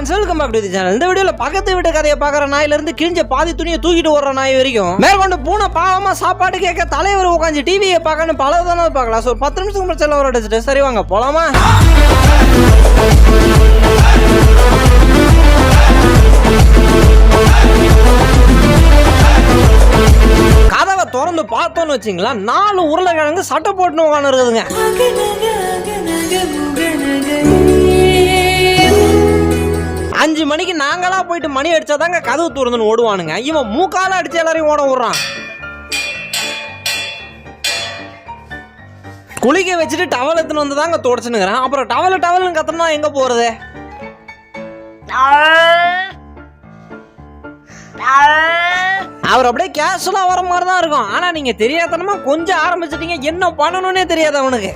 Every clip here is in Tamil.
Friends welcome back to the channel இந்த வீடியோல பக்கத்து வீட்டு கதையை பார்க்குற நாயில இருந்து கிழிஞ்ச பாதி துணியை தூக்கிட்டு ஓடுற நாய் வரைக்கும் மேற்கொண்டு பூனை பாவமா சாப்பாடு கேட்க தலைவர் உட்காந்து டிவியை பார்க்கணும் பல தானே பார்க்கலாம். ஸோ பத்து நிமிஷத்துக்கு முன்னாடி செல்ல வர அடிச்சுட்டு. சரி வாங்க போலாமா? கதவை திறந்து பார்த்தோன்னு வச்சிங்களா நாலு உருளைக்கிழங்கு சட்டை போட்டுன்னு உட்காந்து இருக்குதுங்க. அஞ்சு மணிக்கு நாங்களா போயிட்டு மணி அடிச்சாதாங்க கதவு திறந்துன்னு ஓடுவானுங்க. இவன் மூக்கால அடிச்சு எல்லாரையும் ஓட விடுறான். குளிக்க வச்சுட்டு டவல் எடுத்துன்னு வந்து தாங்க தொடச்சுனுங்கிறேன் அப்புறம் டவல் டவல்னு கத்தனா எங்க போறது? அவர் அப்படியே கேஷுவலாக வர மாதிரி தான் இருக்கும். ஆனால் நீங்கள் தெரியாதனமா கொஞ்சம் ஆரம்பிச்சிட்டீங்க. என்ன பண்ணணும்னே தெரியாது அவனுக்கு.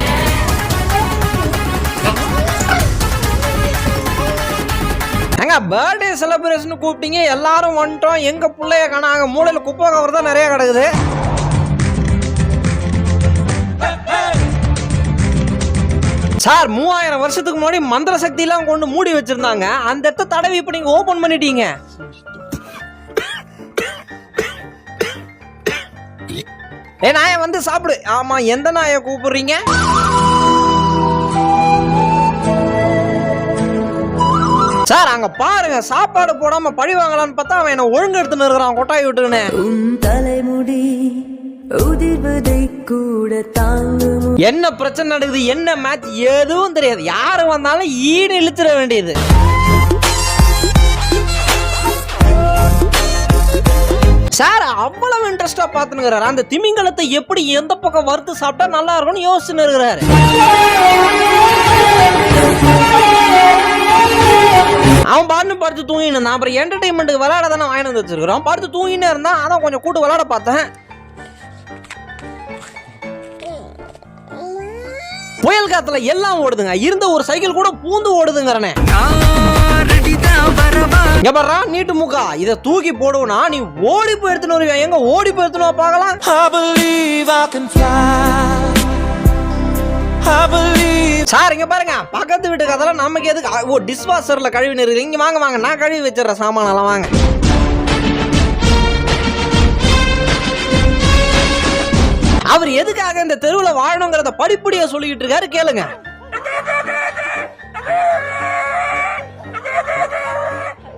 ஏங்க பர்த்டே செலிப்ரேஷன் கூப்பிட்டீங்க எல்லாரும் வந்துட்டோம். எங்க பிள்ளைய காணாங்க. மூளையில குப்பை கவர் தான் நிறைய கிடக்குது. சார் மூவாயிரம் வருஷத்துக்கு முன்னாடி மந்திர சக்தியெல்லாம் கொண்டு மூடி வச்சிருந்தாங்க. அந்த இடத்த தடவி இப்ப நீங்க ஓபன் பண்ணிட்டீங்க. ஏ நாயை வந்து சாப்பிடு. ஆமா எந்த நாயை கூப்பிடுறீங்க? சார் அங்க பாருங்க சாப்பாடு போடாம பழி வாங்கலாம்னு பார்த்தா அவன் என்ன ஒழுங்கு எடுத்துன்னு இருக்கிறான் கொட்டாய் விட்டுன்னு உன் தலைமுடி உதிர்வதை கூட தாங்கும்? என்ன பிரச்சனை நடக்குது என்ன மேட்ச் எதுவும் தெரியாது. யாரு வந்தாலும் ஈடு இழுத்துட வேண்டியது. சார் அவ்வளவு இன்ட்ரெஸ்டா பாத்துனுங்கிறாரு அந்த திமிங்கலத்தை எப்படி எந்த பக்கம் வறுத்து சாப்பிட்டா நல்லா இருக்கும்னு யோசிச்சுன்னு இருக்கிறாரு. படுத்து தூங்கின்னு. இருந்தான் அப்புறம் என்டர்டைன்மெண்ட்டுக்கு விளையாட தானே வாங்கி வந்து வச்சிருக்கிறோம். படுத்து தூங்கினே இருந்தான் அதான் கொஞ்சம் கூட்டு விளையாட பார்த்தேன். புயல் காத்துல எல்லாம் ஓடுதுங்க. இருந்த ஒரு சைக்கிள் கூட பூந்து ஓடுதுங்கிறனே. இங்க நீட்டு முக்கா. இத தூக்கி போடுவனா நீ ஓடி போய் எடுத்துன்னு வருவியா? எங்க ஓடி போய் எடுத்துன்னு பார்க்கலாம். சார் இங்க பாருங்க. பக்கத்து வீட்டு கதெல்லாம் நமக்கு எதுக்கு? ஓ டிஷ்வாஷரில் கழுவி நிறுத்து இங்க வாங்க வாங்க. நான் கழுவி வச்சிடுறேன் சாமானெல்லாம். வாங்க. அவர் எதுக்காக இந்த தெருவில் வாழணுங்கிறத படிப்படியா சொல்லிக்கிட்டு இருக்காரு கேளுங்க.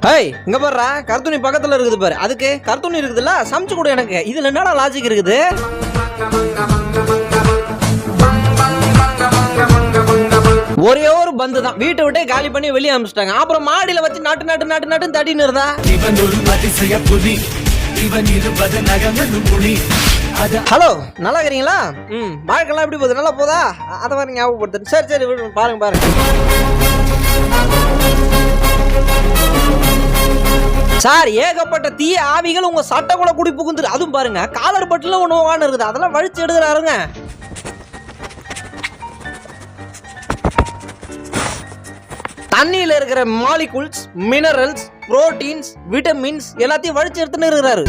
ஹேய் இங்க பாருடா. கருத்துணி பக்கத்துல இருக்குது பாரு. அதுக்கு கருத்துணி இருக்குதுல்ல? சமைச்சு கொடு எனக்கு. இதுல என்னடா லாஜிக் இருக்குது? ஒரே ஒரு பந்து தான். வீட்டை விட்டே காலி பண்ணி வெளியே அனுப்பிச்சிட்டாங்க. அப்புறம் மாடியில வச்சு நாட்டு நாட்டு நாட்டு நாட்டு தடின்னு இருந்தா? இவன் ஒரு அதிசய புலி. இவன் இருபது நகங்களும் புலி. அது ஹலோ நல்லா இருக்கிறீங்களா? ம். வாழ்க்கைலாம் எப்படி போகுது? நல்லா போதா அதை மாதிரி ஞாபகப்படுத்து சரி சரி விடு, பாருங்க பாருங்க. சார் ஏகப்பட்ட தீய ஆவிகள் உங்க சட்டை கூட குடி புகுந்துரு அதுவும் பாருங்க காலர் பட்டுல ஒண்ணு வான்னு இருக்குது. அதெல்லாம் வழிச்சு எடுக்கிறாருங்க தண்ணியில இருக்கிற மாலிகுல்ஸ் மினரல்ஸ் புரோட்டீன்ஸ் விட்டமின்ஸ் எல்லாத்தையும் வழிச்சு எடுத்துன்னு இருக்கிறாரு.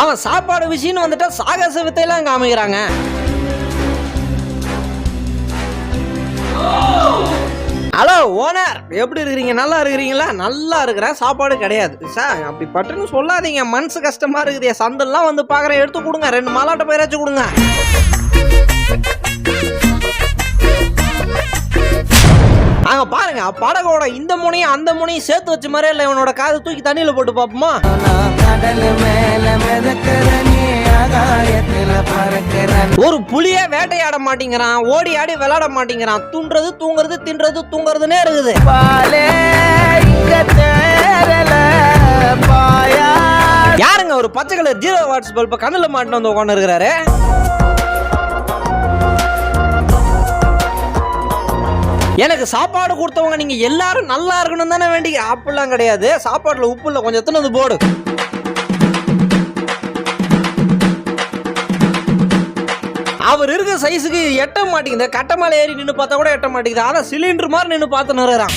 அவன் சாப்பாடு விஷயம்னு வந்துட்டா சாகச வித்தையெல்லாம் அங்க அமைகிறாங்க. ஹலோ ஓனர் எப்படி இருக்கிறீங்க? நல்லா இருக்கிறீங்களா? நல்லா இருக்கிறேன். சாப்பாடு கிடையாது. சார் அப்படி பட்டுன்னு சொல்லாதீங்க. மனசு கஷ்டமா இருக்குது. சந்தெல்லாம் வந்து பார்க்குறேன் எடுத்து கொடுங்க. ரெண்டு மாலாட்ட பயிராச்சும் கொடுங்க. அங்க பாருங்க படகோட இந்த முனையும் அந்த முனையும் சேர்த்து வச்ச மாதிரி இல்லை இவனோட காதை தூக்கி தண்ணியில போட்டு பறக்கிற ஒரு புலியே வேட்டையாட மாட்டேங்கிறான் ஓடி ஆடி விளையாட மாட்டேங்கிறான். தூண்டுறது தூங்குறது தின்றது தூங்குறதுனே இருக்குது. யாருங்க ஒரு பச்சை கலர் ஜீரோ வாட்ஸ் பல்ப கண்ணுல மாட்டின்னு வந்து உட்காந்து இருக்கிறாரு எனக்கு சாப்பாடு கொடுத்தவங்க நீங்க எல்லாரும் நல்லா இருக்கணும் தானே வேண்டி அப்படிலாம் கிடையாது. சாப்பாடுல உப்பு இல்லை கொஞ்சம் எத்தனை வந்து போடு. அவர் இருக்க சைஸுக்கு எட்ட மாட்டேங்குது. கட்ட மேலே ஏறி நின்று பார்த்தா கூட எட்ட மாட்டேங்குது. அதான் சிலிண்டர் மாதிரி நின்று பார்த்து நிறுறான்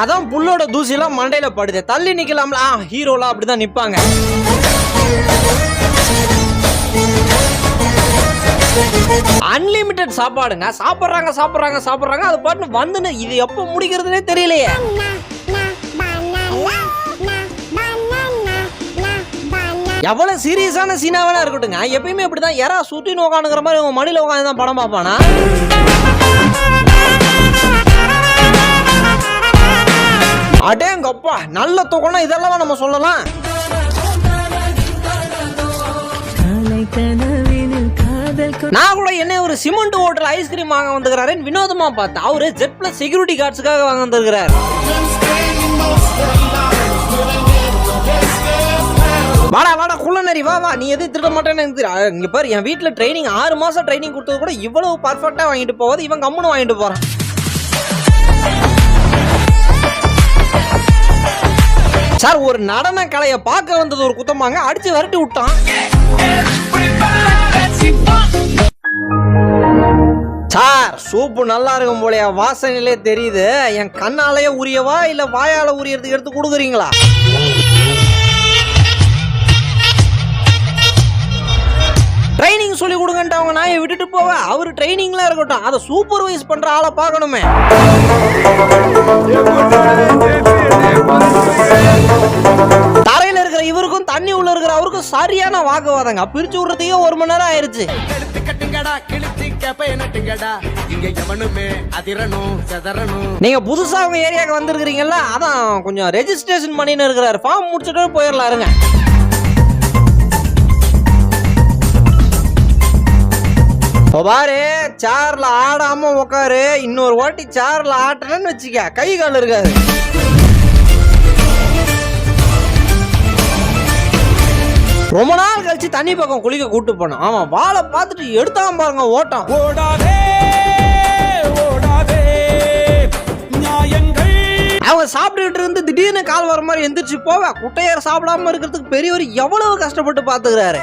அதான் புல்லோட தூசிலாம் மண்டையில படுது. தள்ளி நிக்கலாம்ல. ஆ ஹீரோலாம் அப்படிதான் நிப்பாங்க. அன்லிமிட்டெட் சாப்பாடுங்க. சாப்பிட்றாங்க சாப்பிட்றாங்க சாப்பிட்றாங்க. அது பாட்டு வந்துன்னு இது எப்போ முடிக்கிறதுனே தெரியலையே. எவ்வளவு சீரியஸான சீனா வேணா இருக்கட்டுங்க எப்பயுமே இப்படிதான் யாரா சுத்தி உட்காந்துங்கிற மாதிரி உங்க மடியில உட்காந்து தான் படம் பார்ப்பானா? அடேங்கப்பா நல்ல தூக்கம்னா இதெல்லாம் நம்ம சொல்லலாம்? நான் கூட என்ன ஒரு சிமெண்ட் ஹோட்டல் ஐஸ்கிரீம் வாங்க வந்துக்கிறாரு வினோதமா பார்த்தேன் அவரு ஜெட் பிளஸ் செக்யூரிட்டி கார்ட்ஸுக்காக வாங்க வந்திருக்கிறார். வாடா வாடா குள்ளநரி வா வா. நீ எதுவும் திருட மாட்டேன்னு எனக்கு தெரியும். இங்க பாரு என் வீட்ல ட்ரைனிங் ஆறு மாசம் ட்ரைனிங் கொடுத்தது கூட இவ்வளவு பர்ஃபெக்டா வாங்கிட்டு போவது இவன் கம்முன்னு வாங்கிட்டு போறான். சார் ஒரு நடன கலையை பார்க்க வந்தது ஒரு குத்தமாங்க அடிச்சு விரட்டி விட்டான். சார் சூப்பு நல்லா இருக்கும் போலயா வாசனையிலே தெரியுது. என் கண்ணாலேயே உரியவா இல்ல வாயால உரியறதுக்கு எடுத்து கொடுக்குறீங்களா? ட்ரைனிங் சொல்லி கொடுங்கன்ட்டு அவங்க நாயை விட்டுட்டு போவ அவர் ட்ரைனிங்லாம் இருக்கட்டும். அதை சூப்பர்வைஸ் பண்ற ஆளை பார்க்கணுமே. தரையில் இருக்கிற இவருக்கும் தண்ணி உள்ள இருக்கிற அவருக்கும் சரியான வாக்குவாதங்க. பிரிச்சு விடுறதுக்கே ஒரு மணி நேரம் ஆயிருச்சு. அதிரணும் நீங்க புதுசா உங்க ஏரியாவுக்கு வந்திருக்கிறீங்கல்ல அதான் கொஞ்சம் ரெஜிஸ்ட்ரேஷன் பண்ணின்னு இருக்கிறாரு. ஃபார்ம் முடிச்சுட்டு போயிடலாம் இருங்க. பாரு சேர்ல ஆடாம உட்காரு இன்னொரு வாட்டி சேர்ல ஆட்டுறேன்னு வச்சுக்க கை கால் இருக்காது. ரொம்ப நாள் கழிச்சு தண்ணி பக்கம் குளிக்க கூட்டு போனோம். ஆமா வாழை பார்த்துட்டு எடுத்தாம பாருங்க ஓட்டம். ஓடாதே ஓடாதே நியாயங்கள். அவங்க சாப்பிட்டுக்கிட்டு இருந்து திடீர்னு கால் வர மாதிரி எந்திரிச்சு போவ குட்டையார் சாப்பிடாம இருக்கிறதுக்கு பெரியவர் எவ்வளவு கஷ்டப்பட்டு பாத்துக்கிறாரு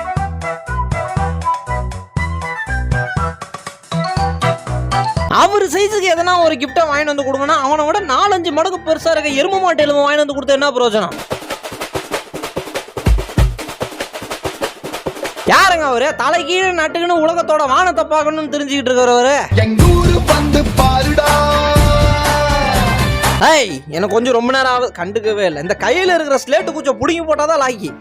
அவர் சைஸுக்கு எதனா ஒரு கிஃப்டை வாங்கிட்டு வந்து கொடுங்கன்னா அவனை விட நாலஞ்சு மடங்கு பெருசா இருக்க எரும மாட்டு எலும்பு வாங்கிட்டு வந்து கொடுத்தா என்ன பிரயோஜனம்? யாருங்க அவரு? தலை கீழே நட்டுக்குன்னு உலகத்தோட வானத்தை பார்க்கணும்னு தெரிஞ்சுக்கிட்டு இருக்கிறவரு எங்கூரு வந்து பாருடா. ஏய் எனக்கு கொஞ்சம் ரொம்ப நேரம் ஆகுது. கண்டுக்கவே இல்லை. இந்த கையில இருக்கிற ஸ்லேட்டு குச்சை புடுங்கி போட்டாதான் லாக்கி.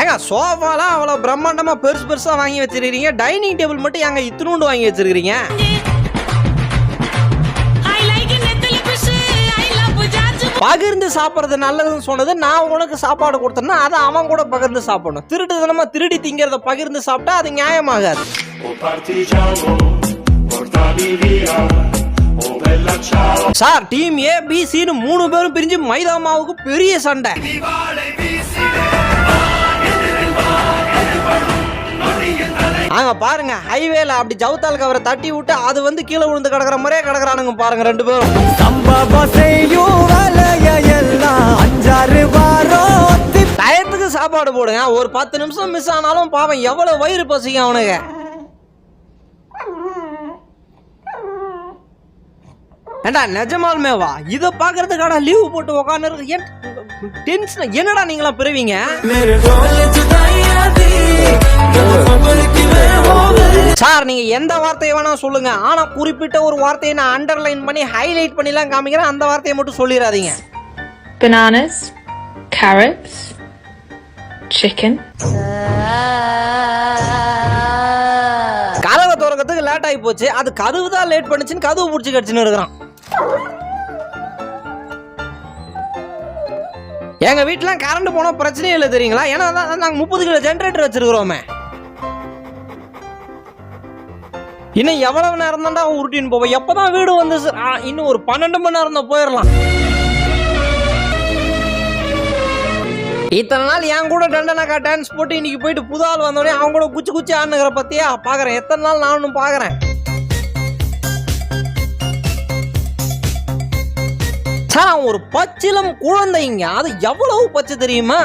ஏங்க சோஃபாலாம் அவ்வளோ பிரம்மாண்டமா பெருசு பெருசா வாங்கி வச்சிருக்கீங்க டைனிங் டேபிள் மட்டும் ஏங்க இத்தினூண்டு வாங்கி வச்சிருக்கீங்க பகிர்ந்து சாப்பிட்றது நல்லதுன்னு சொன்னது நான் உனக்கு சாப்பாடு கொடுத்தேன்னா அதை அவன் கூட பகிர்ந்து சாப்பிடணும். திருட்டு தினமா திருடி திங்கிறத பகிர்ந்து சாப்பிட்டா அது நியாயமாகாது. சார் டீம் ஏ பி சின்னு மூணு பேரும் பிரிஞ்சு மைதா மாவுக்கு பெரிய சண்டை. அங்க பாருங்க ஹைவேல அப்படி ஜவுத்தால் கவரை தட்டி விட்டு அது வந்து கீழே விழுந்து கிடக்குற மாதிரியே கிடக்குறானுங்க பாருங்க ரெண்டு பேரும். போடுங்க. ஒரு பத்து நிமிஷம் மிஸ் ஆனாலும் பாவம் எவ்வளவு வயிறு பசிக்கும் அவனுக்கு. ஏண்டா நிஜமாலுமே வா இதை பாக்குறதுக்கான லீவு போட்டு உக்காந்து ஏன் டென்ஷன் என்னடா நீங்களாம் பெறுவீங்க? சார் நீங்க எந்த வார்த்தையை வேணா சொல்லுங்க. ஆனா குறிப்பிட்ட ஒரு வார்த்தையை நான் அண்டர்லைன் பண்ணி ஹைலைட் பண்ணிலாம் காமிக்கிறேன். அந்த வார்த்தையை மட்டும் சொல்லிடாதீங்க. Bananas, carrots, chicken, கதவை திறக்கிறதுக்கு லேட் ஆகி போச்சு. அது கதவு தான் லேட் பண்ணுச்சுன்னு கதவு பிடிச்சி கடிச்சுன்னு இருக்கிறான். எங்க வீட்டுல கரண்ட் போனா பிரச்சனையே இல்லை தெரியுங்களா? ஏன்னா நாங்கள் நாங்க முப்பது கிலோ ஜென்ரேட்டர் வச்சிருக்கிறோமே. இன்னும் எவ்வளவு நேரம் தான்டா உருட்டின்னு போவோம் எப்பதான் வீடு வந்து ஆ, இன்னும் ஒரு பன்னெண்டு மணி நேரம் தான் போயிடலாம் இத்தனை நாள் என் கூட டண்டனாக்கா டான்ஸ் போட்டு இன்னைக்கு போயிட்டு புது ஆள் வந்தோடனே அவங்க கூட குச்சி குச்சி ஆடுனுங்கிற பத்தியா? பாக்குறேன். எத்தனை நாள் நானும் பாக்குறேன்? சார் அவன் ஒரு பச்சிலம் குழந்தைங்க. அது எவ்வளவு பச்சை தெரியுமா?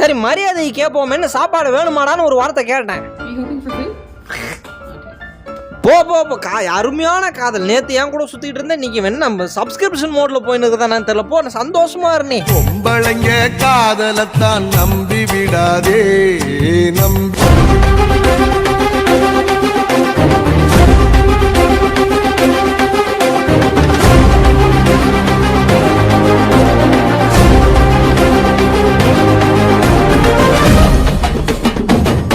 சரி மரியாதை கேட்போமேன்னு சாப்பாடு வேணுமாடான்னு ஒரு வார்த்தை கேட்டேன். போ போ போ. கா அருமையான காதல். நேற்று என் கூட சுத்திட்டு இருந்தேன் இன்னைக்கு வேணா நம்ம சப்ஸ்கிரிப்ஷன் மோட்ல போயின்னு இருக்குதானு தெரியல. போ நான் சந்தோஷமா இருந்தே பொம்பளைங்க காதலத்தான் நம்பி விடாதே நம்பி